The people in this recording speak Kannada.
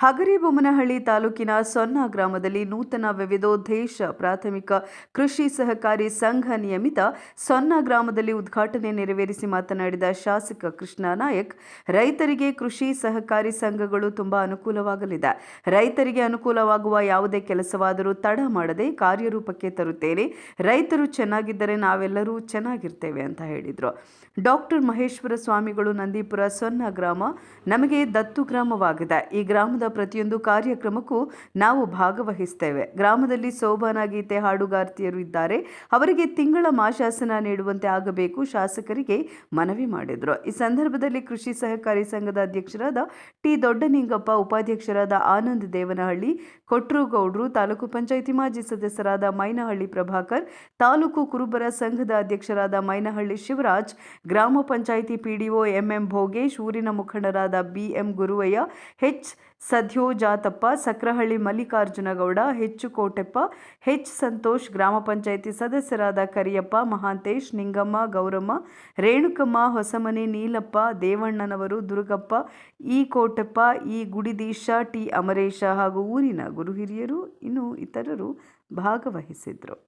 ಹಗರಿಬೊಮ್ಮನಹಳ್ಳಿ ತಾಲೂಕಿನ ಸೊನ್ನ ಗ್ರಾಮದಲ್ಲಿ ನೂತನ ವಿವಿಧೋದ್ದೇಶ ಪ್ರಾಥಮಿಕ ಕೃಷಿ ಸಹಕಾರಿ ಸಂಘ ನಿಯಮಿತ ಸೊನ್ನ ಗ್ರಾಮದಲ್ಲಿ ಉದ್ಘಾಟನೆ ನೆರವೇರಿಸಿ ಮಾತನಾಡಿದ ಶಾಸಕ ಕೃಷ್ಣ ನಾಯಕ್, ರೈತರಿಗೆ ಕೃಷಿ ಸಹಕಾರಿ ಸಂಘಗಳು ತುಂಬಾ ಅನುಕೂಲವಾಗಲಿದೆ. ರೈತರಿಗೆ ಅನುಕೂಲವಾಗುವ ಯಾವುದೇ ಕೆಲಸವಾದರೂ ತಡ ಮಾಡದೆ ಕಾರ್ಯರೂಪಕ್ಕೆ ತರುತ್ತೇನೆ. ರೈತರು ಚೆನ್ನಾಗಿದ್ದರೆ ನಾವೆಲ್ಲರೂ ಚೆನ್ನಾಗಿರ್ತೇವೆ ಅಂತ ಹೇಳಿದರು. ಡಾಕ್ಟರ್ ಮಹೇಶ್ವರ ಸ್ವಾಮಿಗಳು ನಂದೀಪುರ ಸೊನ್ನ ಗ್ರಾಮ ನಮಗೆ ದತ್ತು ಗ್ರಾಮವಾಗಿದೆ. ಈ ಗ್ರಾಮದ ಪ್ರತಿಯೊಂದು ಕಾರ್ಯಕ್ರಮಕ್ಕೂ ನಾವು ಭಾಗವಹಿಸ್ತೇವೆ. ಗ್ರಾಮದಲ್ಲಿ ಸೋಬಾನ ಗೀತೆ ಹಾಡುಗಾರ್ತಿಯರು ಇದ್ದಾರೆ. ಅವರಿಗೆ ತಿಂಗಳ ಮಾಶಾಸನ ನೀಡುವಂತೆ ಆಗಬೇಕು ಶಾಸಕರಿಗೆ ಮನವಿ ಮಾಡಿದರು. ಈ ಸಂದರ್ಭದಲ್ಲಿ ಕೃಷಿ ಸಹಕಾರಿ ಸಂಘದ ಅಧ್ಯಕ್ಷರಾದ ಟಿ ದೊಡ್ಡನಿಂಗಪ್ಪ, ಉಪಾಧ್ಯಕ್ಷರಾದ ಆನಂದ್ ದೇವನಹಳ್ಳಿ, ಕೊಟ್ರುಗೌಡ್ರು, ತಾಲೂಕು ಪಂಚಾಯಿತಿ ಮಾಜಿ ಸದಸ್ಯರಾದ ಮೈನಹಳ್ಳಿ ಪ್ರಭಾಕರ್, ತಾಲೂಕು ಕುರುಬರ ಸಂಘದ ಅಧ್ಯಕ್ಷರಾದ ಮೈನಹಳ್ಳಿ ಶಿವರಾಜ್, ಗ್ರಾಮ ಪಂಚಾಯಿತಿ ಪಿಡಿಒ ಎಂಎಂ ಭೋಗೇಶ್, ಊರಿನ ಮುಖಂಡರಾದ B M Guruvayya H Sadyojatappa Sakrahalli Mallikarjunagowda H Koteppa H Santosh ಗ್ರಾಮ ಪಂಚಾಯಿತಿ ಸದಸ್ಯರಾದ Kariyappa, Mahantesh, Ningamma, Gowramma, Renukamma, Hosamane Neelappa, ದೇವಣ್ಣನವರು, Durgappa E Koteppa E Gudidisha, T Amaresha ಹಾಗೂ ಊರಿನ ಗುರು ಹಿರಿಯರು, ಇನ್ನು ಇತರರು ಭಾಗವಹಿಸಿದ್ರು.